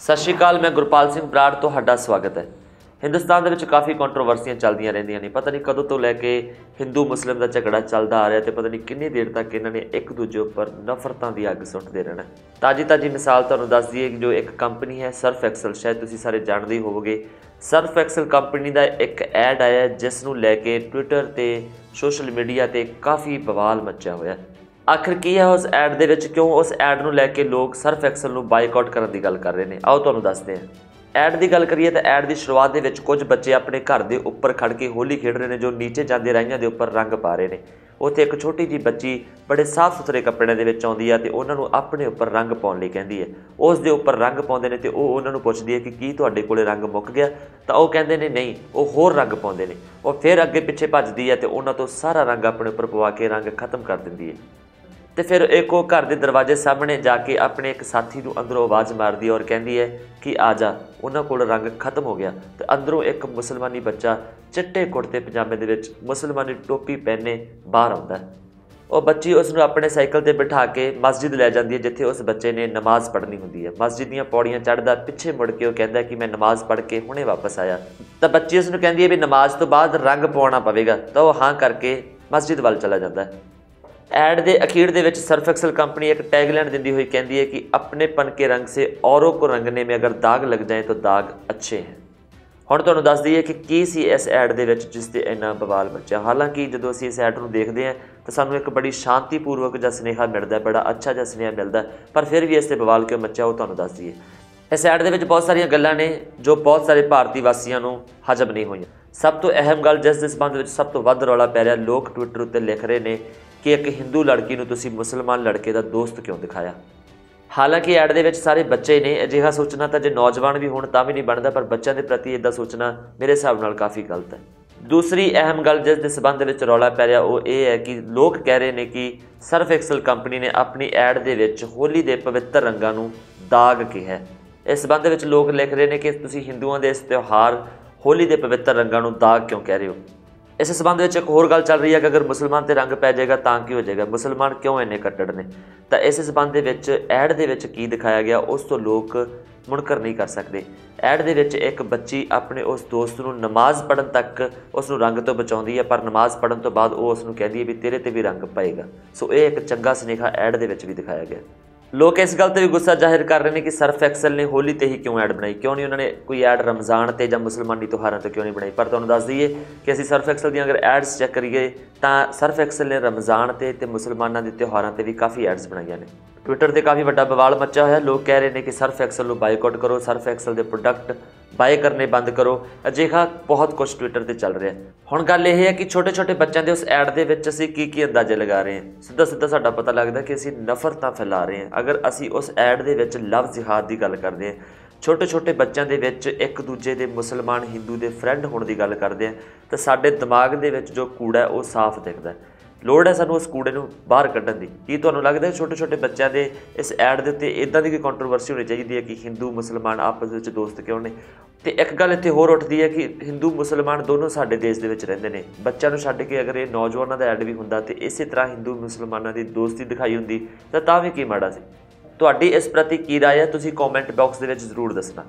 ਸਤਿ ਸ਼੍ਰੀ ਅਕਾਲ, ਮੈਂ ਗੁਰਪਾਲ ਸਿੰਘ ਬਰਾੜ, ਤੁਹਾਡਾ ਸਵਾਗਤ ਹੈ। ਹਿੰਦੁਸਤਾਨ ਦੇ ਵਿੱਚ ਕਾਫੀ ਕੰਟਰੋਵਰਸੀਆਂ ਚੱਲਦੀਆਂ ਰਹਿੰਦੀਆਂ ਨੇ। ਪਤਾ ਨਹੀਂ ਕਦੋਂ ਤੋਂ ਲੈ ਕੇ ਹਿੰਦੂ, ਮੁਸਲਿਮ ਦਾ ਝਗੜਾ ਚੱਲਦਾ ਆ ਰਿਹਾ ਤੇ ਪਤਾ ਨਹੀਂ ਕਿੰਨੀ ਦੇਰ ਤੱਕ ਇਹਨਾਂ ਨੇ ਇੱਕ ਦੂਜੇ ਉੱਪਰ ਨਫ਼ਰਤਾਂ ਦੀ ਅੱਗ ਸੁੱਟਦੇ ਰਹਿਣਾ। ਤਾਜੀ ਤਾਜੀ ਮਿਸਾਲ ਤੁਹਾਨੂੰ ਦੱਸ ਦਈਏ ਜੋ ਇੱਕ ਕੰਪਨੀ ਹੈ, ਸਰਫ ਐਕਸਲ, ਸ਼ਾਇਦ ਤੁਸੀਂ ਸਾਰੇ ਜਾਣਦੇ ਹੀ ਹੋਵੋਗੇ। ਸਰਫ ਐਕਸਲ ਕੰਪਨੀ ਦਾ ਇੱਕ ਐਡ ਆਇਆ, ਜਿਸ ਨੂੰ ਲੈ ਕੇ ਟਵਿੱਟਰ ਤੇ ਸੋਸ਼ਲ ਮੀਡੀਆ ਤੇ ਕਾਫੀ ਬਵਾਲ ਮੱਚਿਆ ਹੋਇਆ। ਆਖਰ ਕੀ ਹੈ ਉਸ ਐਡ ਦੇ ਵਿੱਚ? ਕਿਉਂ ਉਸ ਐਡ ਨੂੰ ਲੈ ਕੇ ਲੋਕ ਸਰਫ ਐਕਸਲ ਨੂੰ ਬਾਈਕਾਟ ਕਰਨ ਦੀ ਗੱਲ ਕਰ ਰਹੇ ਨੇ? ਆਓ ਤੁਹਾਨੂੰ ਦੱਸਦੇ ਹਾਂ। ਐਡ ਦੀ ਗੱਲ ਕਰੀਏ ਤਾਂ ਐਡ ਦੀ ਸ਼ੁਰੂਆਤ ਦੇ ਵਿੱਚ ਕੁਝ ਬੱਚੇ ਆਪਣੇ ਘਰ ਦੇ ਉੱਪਰ ਖੜ ਕੇ ਹੋਲੀ ਖੇਡ ਰਹੇ ਨੇ, ਜੋ ਨੀਚੇ ਜਾਂਦੇ ਰਾਈਆਂ ਦੇ ਉੱਪਰ ਰੰਗ ਪਾ ਰਹੇ ਨੇ। ਉੱਥੇ ਇੱਕ ਛੋਟੀ ਜੀ ਬੱਚੀ ਬੜੇ ਸਾਫ਼ ਸੁਥਰੇ ਕੱਪੜਿਆਂ ਦੇ ਵਿੱਚ ਆਉਂਦੀ ਆ ਤੇ ਉਹਨਾਂ ਨੂੰ ਆਪਣੇ ਉੱਪਰ ਰੰਗ ਪਾਉਣ ਲਈ ਕਹਿੰਦੀ ਹੈ। ਉਸ ਦੇ ਉੱਪਰ ਰੰਗ ਪਾਉਂਦੇ ਨੇ ਤੇ ਉਹ ਉਹਨਾਂ ਨੂੰ ਪੁੱਛਦੀ ਹੈ ਕਿ ਕੀ ਤੁਹਾਡੇ ਕੋਲੇ ਰੰਗ ਮੁੱਕ ਗਿਆ? ਤਾਂ ਉਹ ਕਹਿੰਦੇ ਨੇ, ਨਹੀਂ, ਉਹ ਹੋਰ ਰੰਗ ਪਾਉਂਦੇ ਨੇ। ਉਹ ਫਿਰ ਅੱਗੇ ਪਿੱਛੇ ਭੱਜਦੀ ਹੈ ਤੇ ਉਹਨਾਂ ਤੋਂ ਸਾਰਾ ਰੰਗ ਆਪਣੇ ਉੱਪਰ ਪਵਾ ਕੇ ਰੰਗ ਖਤਮ ਕਰ ਦਿੰਦੀ ਹੈ। ਤੇ ਫਿਰ ਇੱਕ ਉਹ ਘਰ ਦੇ ਦਰਵਾਜ਼ੇ ਸਾਹਮਣੇ ਜਾ ਕੇ ਆਪਣੇ ਇੱਕ ਸਾਥੀ ਨੂੰ ਅੰਦਰੋਂ ਆਵਾਜ਼ ਮਾਰਦੀ ਹੈ ਔਰ ਕਹਿੰਦੀ ਹੈ ਕਿ ਆ ਜਾ, ਉਹਨਾਂ ਕੋਲ ਰੰਗ ਖਤਮ ਹੋ ਗਿਆ ਤੇ ਅੰਦਰੋਂ ਇੱਕ ਮੁਸਲਮਾਨੀ ਬੱਚਾ ਚਿੱਟੇ ਕੁੜਤੇ ਪਜਾਮੇ ਦੇ ਵਿੱਚ ਮੁਸਲਮਾਨੀ ਟੋਪੀ ਪਹਿਨੇ ਬਾਹਰ ਆਉਂਦਾ ਉਹ ਬੱਚੀ ਉਸ ਨੂੰ ਆਪਣੇ ਸਾਈਕਲ ਤੇ ਬਿਠਾ ਕੇ ਮਸਜਿਦ ਲੈ ਜਾਂਦੀ ਹੈ, ਜਿੱਥੇ ਉਸ ਬੱਚੇ ਨੇ ਨਮਾਜ਼ ਪੜ੍ਹਨੀ ਹੁੰਦੀ ਹੈ। ਮਸਜਿਦ ਦੀਆਂ ਪੌੜੀਆਂ ਚੜ੍ਹਦਾ ਪਿੱਛੇ ਮੁੜ ਕੇ ਉਹ ਕਹਿੰਦਾ ਕਿ ਮੈਂ ਨਮਾਜ਼ ਪੜ੍ਹ ਕੇ ਹੁਣੇ ਵਾਪਸ ਆਇਆ। ਤਾਂ ਬੱਚੀ ਉਸ ਨੂੰ ਕਹਿੰਦੀ ਹੈ ਵੀ ਨਮਾਜ਼ ਤੋਂ ਬਾਅਦ ਰੰਗ ਪਵਾਉਣਾ ਪਵੇਗਾ। ਤਾਂ ਉਹ ਹਾਂ ਕਰਕੇ ਮਸਜਿਦ ਵੱਲ ਚਲਾ ਜਾਂਦਾ ਹੈ। ਐਡ ਦੇ ਅਖੀਰ ਦੇ ਵਿੱਚ ਸਰਫੈਕਸਲ ਕੰਪਨੀ ਇੱਕ ਟੈਗਲਾਈਨ ਦਿੰਦੀ ਹੋਈ ਕਹਿੰਦੀ ਹੈ ਕਿ ਆਪਣੇ ਪਨ ਕੇ ਰੰਗ ਸੇ ਔਰੋ ਕੋ ਰੰਗਨੇ ਮੇ ਅਗਰ ਦਾਗ ਲੱਗ ਜਾਏ ਤਾਂ ਦਾਗ ਅੱਛੇ ਹੈ। ਹੁਣ ਤੁਹਾਨੂੰ ਦੱਸ ਦਈਏ ਕਿ ਕੀ ਸੀ ਇਸ ਐਡ ਦੇ ਵਿੱਚ ਜਿਸ ਤੇ ਇੰਨਾ ਬਵਾਲ ਮਚਿਆ। ਹਾਲਾਂਕਿ ਜਦੋਂ ਅਸੀਂ ਇਸ ਐਡ ਨੂੰ ਦੇਖਦੇ ਹਾਂ, ਤਾਂ ਸਾਨੂੰ ਇੱਕ ਬੜੀ ਸ਼ਾਂਤੀਪੂਰਵਕ ਜਿਹਾ ਸੁਨੇਹਾ ਮਿਲਦਾ ਬੜਾ ਅੱਛਾ ਜਿਹਾ ਸੁਨੇਹਾ ਮਿਲਦਾ ਪਰ ਫਿਰ ਵੀ ਇਸ ਤੇ ਬਵਾਲ ਕਿਉਂ ਮਚਿਆ, ਉਹ ਤੁਹਾਨੂੰ ਦੱਸ ਦਈਏ। ਇਸ ਐਡ ਦੇ ਵਿੱਚ ਬਹੁਤ ਸਾਰੀਆਂ ਗੱਲਾਂ ਨੇ, ਜੋ ਬਹੁਤ ਸਾਰੇ ਭਾਰਤੀ ਵਾਸੀਆਂ ਨੂੰ ਹਜਮ ਨਹੀਂ ਹੋਈਆਂ। ਸਭ ਤੋਂ ਅਹਿਮ ਗੱਲ ਜਿਸ ਦੇ ਸੰਬੰਧ ਵਿੱਚ ਸਭ ਤੋਂ ਵੱਧ ਰੌਲਾ ਪੈ ਰਿਹਾ, ਲੋਕ ਟਵਿੱਟਰ ਉੱਤੇ ਲਿਖ ਰਹੇ ਨੇ ਕਿ ਇੱਕ ਹਿੰਦੂ ਲੜਕੀ ਨੂੰ ਤੁਸੀਂ ਮੁਸਲਮਾਨ ਲੜਕੇ ਦਾ ਦੋਸਤ ਕਿਉਂ ਦਿਖਾਇਆ? ਹਾਲਾਂਕਿ ਐਡ ਦੇ ਵਿੱਚ ਸਾਰੇ ਬੱਚੇ ਨੇ, ਅਜਿਹਾ ਸੋਚਣਾ ਤਾਂ ਜੇ ਨੌਜਵਾਨ ਵੀ ਹੋਣ ਤਾਂ ਵੀ ਨਹੀਂ ਬਣਦਾ, ਪਰ ਬੱਚਿਆਂ ਦੇ ਪ੍ਰਤੀ ਇਦਾਂ ਸੋਚਣਾ ਮੇਰੇ ਹਿਸਾਬ ਨਾਲ ਕਾਫੀ ਗਲਤ ਹੈ। ਦੂਸਰੀ ਅਹਿਮ ਗੱਲ ਜਿਸ ਦੇ ਸਬੰਧ ਵਿੱਚ ਰੌਲਾ ਪੈ ਰਿਹਾ, ਉਹ ਇਹ ਹੈ ਕਿ ਲੋਕ ਕਹਿ ਰਹੇ ਨੇ ਕਿ ਸਰਫ ਐਕਸਲ ਕੰਪਨੀ ਨੇ ਆਪਣੀ ਐਡ ਦੇ ਵਿੱਚ ਹੋਲੀ ਦੇ ਪਵਿੱਤਰ ਰੰਗਾਂ ਨੂੰ ਦਾਗ ਕਿਹਾ ਹੈ। ਇਸ ਸਬੰਧ ਵਿੱਚ ਲੋਕ ਲਿਖ ਰਹੇ ਨੇ ਕਿ ਤੁਸੀਂ ਹਿੰਦੂਆਂ ਦੇ ਇਸ ਤਿਉਹਾਰ ਹੋਲੀ ਦੇ ਪਵਿੱਤਰ ਰੰਗਾਂ ਨੂੰ ਦਾਗ ਕਿਉਂ ਕਹਿ ਰਹੇ ਹੋ? ਇਸ ਸਬੰਧ ਵਿੱਚ ਇੱਕ ਹੋਰ ਗੱਲ ਚੱਲ ਰਹੀ ਹੈ ਕਿ ਅਗਰ ਮੁਸਲਮਾਨ ਤੇ ਰੰਗ ਪੈ ਜਾਏਗਾ ਤਾਂ ਕੀ ਹੋ ਜਾਏਗਾ? ਮੁਸਲਮਾਨ ਕਿਉਂ ਇੰਨੇ ਕੱਟੜ ਨੇ? ਤਾਂ ਇਸ ਸਬੰਧ ਦੇ ਵਿੱਚ ਐਡ ਦੇ ਵਿੱਚ ਕੀ ਦਿਖਾਇਆ ਗਿਆ, ਉਸ ਤੋਂ ਲੋਕ ਮੁਨਕਰ ਨਹੀਂ ਕਰ ਸਕਦੇ। ਐਡ ਦੇ ਵਿੱਚ ਇੱਕ ਬੱਚੀ ਆਪਣੇ ਉਸ ਦੋਸਤ ਨੂੰ ਨਮਾਜ਼ ਪੜਨ ਤੱਕ ਉਸ ਨੂੰ ਰੰਗ ਤੋਂ ਬਚਾਉਂਦੀ ਹੈ, ਪਰ ਨਮਾਜ਼ ਪੜਨ ਤੋਂ ਬਾਅਦ ਉਹ ਉਸ ਨੂੰ ਕਹਿੰਦੀ ਹੈ ਵੀ ਤੇਰੇ ਤੇ ਵੀ ਰੰਗ ਪਏਗਾ। ਸੋ ਇਹ ਇੱਕ ਚੰਗਾ ਸੁਨੇਹਾ ਐਡ ਦੇ ਵਿੱਚ ਵੀ ਦਿਖਾਇਆ ਗਿਆ। ਲੋਕ ਇਸ ਗੱਲ ਤੇ ਵੀ ਗੁੱਸਾ ਜ਼ਾਹਿਰ ਕਰ ਰਹੇ ਨੇ ਕਿ ਸਰਫ ਐਕਸਲ ਨੇ ਹੋਲੀ ਤੇ ਹੀ ਕਿਉਂ ਐਡ ਬਣਾਈ? ਕਿਉਂ ਨਹੀਂ ਉਹਨਾਂ ਨੇ ਕੋਈ ਐਡ ਰਮਜ਼ਾਨ ਤੇ ਜਾਂ ਮੁਸਲਮਾਨੀ ਤਿਉਹਾਰਾਂ ਤੇ ਕਿਉਂ ਨਹੀਂ ਬਣਾਈ? ਪਰ ਤੁਹਾਨੂੰ ਦੱਸ ਦਈਏ ਕਿ ਅਸੀਂ ਸਰਫ ਐਕਸਲ ਦੀਆਂ ਅਗਰ ਐਡਸ ਚੈੱਕ ਕਰੀਏ ਤਾਂ ਸਰਫ ਐਕਸਲ ਨੇ ਰਮਜ਼ਾਨ ਤੇ ਤੇ ਮੁਸਲਮਾਨਾਂ ਦੇ ਤਿਉਹਾਰਾਂ ਤੇ ਵੀ ਕਾਫੀ ਐਡਸ ਬਣਾਈਆਂ ਨੇ। ਟਵਿੱਟਰ ਤੇ ਕਾਫੀ ਵੱਡਾ ਬਵਾਲ ਮੱਚਿਆ ਹੋਇਆ। ਲੋਕ ਕਹਿ ਰਹੇ ਨੇ ਕਿ ਸਰਫ ਐਕਸਲ ਨੂੰ ਬਾਈਕਾਟ ਕਰੋ। ਸਰਫ ਐਕਸਲ ਦੇ ਪ੍ਰੋਡਕਟ ਬਾਏ ਕਰਨੇ ਬੰਦ ਕਰੋ। ਅਜਿਹਾ ਬਹੁਤ ਕੁਝ ਟਵਿੱਟਰ ਤੇ ਚੱਲ ਰਿਹਾ। ਹੁਣ ਗੱਲ ਇਹ ਹੈ ਕਿ ਛੋਟੇ ਛੋਟੇ ਬੱਚਿਆਂ ਦੇ ਉਸ ਐਡ ਦੇ ਵਿੱਚ ਅਸੀਂ ਕੀ ਕੀ ਅੰਦਾਜ਼ੇ ਲਗਾ ਰਹੇ ਹਾਂ? ਸਿੱਧਾ ਸਿੱਧਾ ਸਾਡਾ ਪਤਾ ਲੱਗਦਾ ਕਿ ਅਸੀਂ ਨਫ਼ਰਤਾਂ ਫੈਲਾ ਰਹੇ ਹਾਂ। ਅਗਰ ਅਸੀਂ ਉਸ ਐਡ ਦੇ ਵਿੱਚ ਲਵ ਜਿਹਾਦ ਦੀ ਗੱਲ ਕਰਦੇ ਹਾਂ ਛੋਟੇ ਛੋਟੇ ਬੱਚਿਆਂ ਦੇ ਵਿੱਚ ਇੱਕ ਦੂਜੇ ਦੇ ਮੁਸਲਮਾਨ, ਹਿੰਦੂ ਦੇ ਫਰੈਂਡ ਹੋਣ ਦੀ ਗੱਲ ਕਰਦੇ ਹਾਂ, ਤਾਂ ਸਾਡੇ ਦਿਮਾਗ ਦੇ ਵਿੱਚ ਜੋ ਕੂੜਾ ਉਹ ਸਾਫ਼ ਦਿਖਦਾ ਹੈ। ਲੋੜ ਹੈ ਸਾਨੂੰ ਉਸ ਕੂੜੇ ਨੂੰ ਬਾਹਰ ਕੱਢਣ ਦੀ। ਕੀ ਤੁਹਾਨੂੰ ਲੱਗਦਾ ਹੈ ਛੋਟੇ ਛੋਟੇ ਬੱਚਿਆਂ ਦੇ ਇਸ ਐਡ ਦੇ ਉੱਤੇ ਇਦਾਂ ਦੀ ਕੋਈ ਕੰਟਰੋਵਰਸੀ ਹੋਣੀ ਚਾਹੀਦੀ ਹੈ ਕਿ ਹਿੰਦੂ, ਮੁਸਲਮਾਨ ਆਪਸ ਵਿੱਚ ਦੋਸਤ ਕਿਉਂ ਨੇ? ਤੇ ਇੱਕ ਗੱਲ ਇੱਥੇ ਹੋਰ ਉੱਠਦੀ ਹੈ ਕਿ ਹਿੰਦੂ, ਮੁਸਲਮਾਨ ਦੋਨੋਂ ਸਾਡੇ ਦੇਸ਼ ਦੇ ਵਿੱਚ ਰਹਿੰਦੇ ਨੇ। ਬੱਚਿਆਂ ਨੂੰ ਛੱਡ ਕੇ ਅਗਰ ਇਹ ਨੌਜਵਾਨਾਂ ਦਾ ਐਡ ਵੀ ਹੁੰਦਾ ਤੇ ਇਸੇ ਤਰ੍ਹਾਂ ਹਿੰਦੂ, ਮੁਸਲਮਾਨਾਂ ਦੀ ਦੋਸਤੀ ਦਿਖਾਈ ਹੁੰਦੀ, ਤਾਂ ਤਾਂ ਵੀ ਕੀ ਮਾੜਾ ਸੀ? ਤੁਹਾਡੀ ਇਸ ਪ੍ਰਤੀ ਕੀ ਰਾਏ ਹੈ? ਤੁਸੀਂ ਕਮੈਂਟ ਬਾਕਸ ਦੇ ਵਿੱਚ ਜ਼ਰੂਰ ਦੱਸਣਾ।